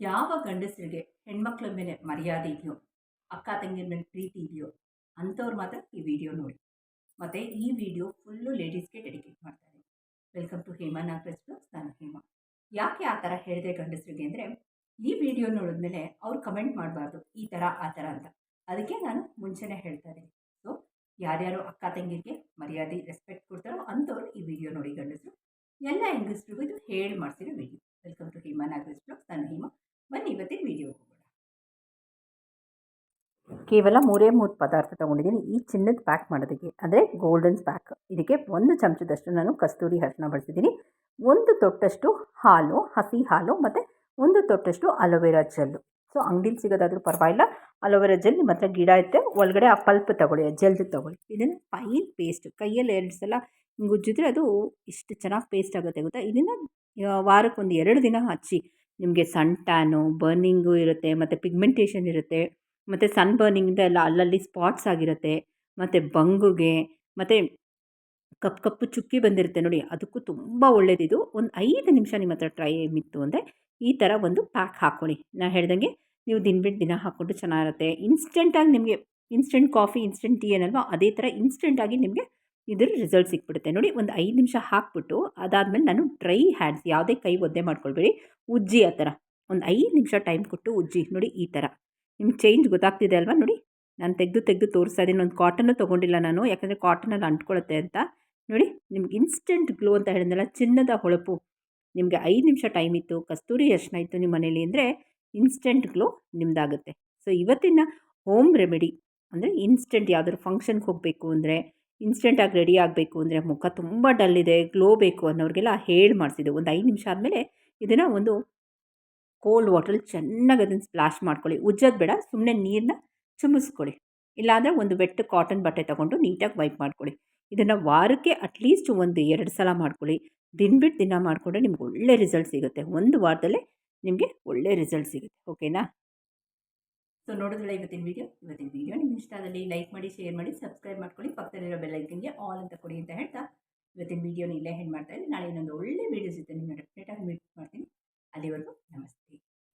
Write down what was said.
ಯಾವ ಗಂಡಸರಿಗೆ ಹೆಣ್ಮಕ್ಳ ಮೇಲೆ ಮರ್ಯಾದೆ ಇದೆಯೋ, ಅಕ್ಕ ತಂಗಿಯರ ಮೇಲೆ ಪ್ರೀತಿ ಇದೆಯೋ, ಅಂಥವ್ರು ಮಾತ್ರ ಈ ವಿಡಿಯೋ ನೋಡಿ. ಮತ್ತು ಈ ವಿಡಿಯೋ ಫುಲ್ಲು ಲೇಡೀಸ್ಗೆ ಡೆಡಿಕೇಟ್ ಮಾಡ್ತಾರೆ. Welcome to Hema Nagaraj blogs ನಾನು ಹೇಮಾ. ಯಾಕೆ ಆ ಥರ ಹೇಳಿದೆ ಗಂಡಸರಿಗೆ ಅಂದರೆ, ಈ ವಿಡಿಯೋ ನೋಡಿದ್ಮೇಲೆ ಅವ್ರು ಕಮೆಂಟ್ ಮಾಡಬಾರ್ದು, ಈ ಥರ, ಆ ಥರ ಅಂತ. ಅದಕ್ಕೆ ನಾನು ಮುಂಚೆನೇ ಹೇಳ್ತಾ ಇದ್ದೀನಿ. ಸೊ, ಯಾರ್ಯಾರು ಅಕ್ಕ ತಂಗಿಗೆ ಮರ್ಯಾದೆ, ರೆಸ್ಪೆಕ್ಟ್ ಕೊಡ್ತಾರೋ ಅಂಥವ್ರು ಈ ವಿಡಿಯೋ ನೋಡಿ ಗಂಡಸರು. ಎಲ್ಲ ಹೆಂಗಸ್ರಿಗೂ ಇದು ಹೇಳಿ ಮಾಡ್ತಿರೋ video. Welcome to Hema Nagaraj blogs ನಾನು ಹೇಮಾ ಬನ್ನಿ ಇವತ್ತಿನ ವಿಡಿಯೋ ಹೋಗೋಣ ಕೇವಲ ಮೂರೇ ಮೂರು ಪದಾರ್ಥ ತೊಗೊಂಡಿದ್ದೀನಿ. ಈ ಚಿನ್ನದ ಪ್ಯಾಕ್ ಮಾಡೋದಕ್ಕೆ, ಅಂದರೆ ಗೋಲ್ಡನ್ಸ್ ಪ್ಯಾಕ್ ಇದಕ್ಕೆ ಒಂದು ಚಮಚದಷ್ಟು ನಾನು ಕಸ್ತೂರಿ ಅರಿಶಿನ ಬಳಸಿದ್ದೀನಿ. ಒಂದು ತೊಟ್ಟಷ್ಟು ಹಾಲು, ಹಸಿ ಹಾಲು, ಮತ್ತು ಒಂದು ತೊಟ್ಟಷ್ಟು ಅಲೋವೆರಾ ಜೆಲ್ಲು ಸೊ ಅಂಗಡಿಲಿ ಸಿಗೋದಾದರೂ ಪರವಾಗಿಲ್ಲ. ಅಲೋವೆರಾ ಜೆಲ್ ನಿಮ್ಮ ಹತ್ರ ಗಿಡ ಇತ್ತೆ ಒಳಗಡೆ ಆ ಪಲ್ಪ್ ತೊಗೊಳ್ಳಿ ಜೆಲ್ದು ತೊಗೊಳ್ಳಿ. ಇದನ್ನು ಫೈನ್ ಪೇಸ್ಟ್ ಕೈಯಲ್ಲಿ ಎರಡು ಸಲ ಹಿಂಗೆ ಉಜ್ಜಿದ್ರೆ ಅದು ಇಷ್ಟು ಚೆನ್ನಾಗಿ ಪೇಸ್ಟ್ ಆಗುತ್ತೆ ಗೊತ್ತಾ? ಇದನ್ನು ವಾರಕ್ಕೊಂದು ಎರಡು ದಿನ ಹಚ್ಚಿ, ನಿಮಗೆ ಸನ್ ಟ್ಯಾನು ಬರ್ನಿಂಗು ಇರುತ್ತೆ, ಮತ್ತು ಪಿಗ್ಮೆಂಟೇಷನ್ ಇರುತ್ತೆ. ಮತ್ತು ಸನ್ ಬರ್ನಿಂಗಿಂದ ಎಲ್ಲ ಅಲ್ಲಲ್ಲಿ ಸ್ಪಾಟ್ಸ್ ಆಗಿರುತ್ತೆ, ಮತ್ತು ಬಂಗುಗೆ, ಮತ್ತು ಕಪ್ಪು ಕಪ್ಪು ಚುಕ್ಕಿ ಬಂದಿರುತ್ತೆ ನೋಡಿ, ಅದಕ್ಕೂ ತುಂಬ ಒಳ್ಳೆಯದಿದು ಒಂದು ಐದು ನಿಮಿಷ ನಿಮ್ಮ ಹತ್ರ ಟ್ರೈ ಮಿತ್ತು ಅಂದರೆ ಈ ಥರ ಒಂದು ಪ್ಯಾಕ್ ಹಾಕ್ಕೊಳ್ಳಿ ನಾನು ಹೇಳ್ದಂಗೆ ನೀವು ದಿನ ಬಿಟ್ಟು ದಿನ ಹಾಕ್ಕೊಂಡು ಚೆನ್ನಾಗಿರುತ್ತೆ. ಇನ್ಸ್ಟೆಂಟಾಗಿ ನಿಮಗೆ ಇನ್ಸ್ಟೆಂಟ್ ಕಾಫಿ ಇನ್ಸ್ಟೆಂಟ್ ಟೀ ಏನಲ್ವ, ಅದೇ ಥರ ಇನ್ಸ್ಟೆಂಟಾಗಿ ನಿಮಗೆ ಇದ್ರ ರಿಸಲ್ಟ್ ಸಿಕ್ಬಿಡುತ್ತೆ. ನೋಡಿ, ಒಂದು ಐದು ನಿಮಿಷ ಹಾಕ್ಬಿಟ್ಟು ಅದಾದಮೇಲೆ ನಾನು ಡ್ರೈ ಹ್ಯಾಂಡ್ಸ್ ಯಾವುದೇ ಕೈ ಒದ್ದೆ ಮಾಡ್ಕೊಳ್ಬೇಡಿ. ಉಜ್ಜಿ ಆ ಥರ ಒಂದು ಐದು ನಿಮಿಷ ಟೈಮ್ ಕೊಟ್ಟು ಉಜ್ಜಿ. ನೋಡಿ, ಈ ಥರ ನಿಮ್ಗೆ ಚೇಂಜ್ ಗೊತ್ತಾಗ್ತಿದೆ ಅಲ್ವಾ ನೋಡಿ? ನಾನು ತೆಗೆದು ತೆಗೆದು ತೋರಿಸ್ತಾ ಇದ್ದೀನಿ. ಒಂದು ಕಾಟನ್ನು ತೊಗೊಂಡಿಲ್ಲ ನಾನು. ಯಾಕಂದರೆ ಕಾಟನಲ್ಲಿ ಅಂಟ್ಕೊಳ್ಳುತ್ತೆ ಅಂತ. ನೋಡಿ, ನಿಮ್ಗೆ ಇನ್ಸ್ಟೆಂಟ್ ಗ್ಲೋ ಅಂತ ಹೇಳಿದ್ನಲ್ಲ, ಚಿನ್ನದ ಹೊಳಪು. ನಿಮಗೆ ಐದು ನಿಮಿಷ ಟೈಮ್ ಇತ್ತು. ಕಸ್ತೂರಿ ಅರ್ಶನ ಇತ್ತು ನಿಮ್ಮ ಮನೇಲಿ ಅಂದರೆ ಇನ್ಸ್ಟೆಂಟ್ ಗ್ಲೋ ನಿಮ್ಮದಾಗುತ್ತೆ ಸೊ ಇವತ್ತಿನ ಹೋಮ್ ರೆಮಿಡಿ ಅಂದರೆ ಇನ್ಸ್ಟೆಂಟ್ ಯಾವುದಾದ್ರು ಫಂಕ್ಷನ್ಗೆ ಹೋಗಬೇಕು ಅಂದರೆ ಇನ್ಸ್ಟೆಂಟಾಗಿ ರೆಡಿ ಆಗಬೇಕು ಅಂದರೆ ಮುಖ ತುಂಬ ಡಲ್ ಇದೆ ಗ್ಲೋ ಬೇಕು ಅನ್ನೋರಿಗೆಲ್ಲ ಹೇಳಿ ಮಾಡಿಸಿದೆ ಒಂದು ಐದು ನಿಮಿಷ ಆದಮೇಲೆ ಇದನ್ನು ಒಂದು ಕೋಲ್ಡ್ ವಾಟ್ರಲ್ಲಿ ಚೆನ್ನಾಗಿ ಅದನ್ನು ಸ್ಪ್ಲಾಶ್ ಮಾಡ್ಕೊಳ್ಳಿ. ಉಜ್ಜೋದು ಬೇಡ ಸುಮ್ಮನೆ ನೀರನ್ನ ಚುಮಿಸ್ಕೊಳ್ಳಿ. ಇಲ್ಲಾಂದರೆ ಒಂದು ವೆಟ್ ಕಾಟನ್ ಬಟ್ಟೆ ತೊಗೊಂಡು ನೀಟಾಗಿ ವೈಪ್ ಮಾಡ್ಕೊಳ್ಳಿ. ಇದನ್ನು ವಾರಕ್ಕೆ ಅಟ್ಲೀಸ್ಟ್ ಒಂದು ಎರಡು ಸಲ ಮಾಡ್ಕೊಳ್ಳಿ. ದಿನ ಬಿಟ್ಟು ದಿನ ಮಾಡಿಕೊಂಡ್ರೆ ನಿಮ್ಗೆ ಒಳ್ಳೆ ರಿಸಲ್ಟ್ ಸಿಗುತ್ತೆ. ಒಂದು ವಾರದಲ್ಲೇ ನಿಮಗೆ ಒಳ್ಳೆ ರಿಸಲ್ಟ್ ಸಿಗುತ್ತೆ. ಓಕೆನಾ ಸೊ ನೋಡಿದ್ರಲ್ಲ ಇವತ್ತಿನ ವಿಡಿಯೋ ಇವತ್ತಿನ ವಿಡಿಯೋ ನಿಮ್ಮ ಇಷ್ಟ ಆದಲ್ಲಿ ಲೈಕ್ ಮಾಡಿ ಶೇರ್ ಮಾಡಿ ಸಬ್ಸ್ಕ್ರೈಬ್ ಮಾಡ್ಕೊಳ್ಳಿ. ಪಕ್ಕದಲ್ಲಿರೋ ಬೆಲ್ಲೈಕನ್ಗೆ ಆಲ್ ಅಂತ ಕೊಡಿ ಅಂತ ಹೇಳ್ತಾ. ಇವತ್ತಿನ ವೀಡಿಯೋನ ಇಲ್ಲೇ ಮಾಡ್ತಾ ಇದ್ದೀನಿ. ನಾಳೆ ಇನ್ನೊಂದು ಒಳ್ಳೆ ವೀಡಿಯೋ ಸಿಗುತ್ತೆ ನಿಮ್ಮನ್ನ ಡೆಫಿನೆಟಾಗಿ ಮೀಟ್ ಮಾಡ್ತೀನಿ.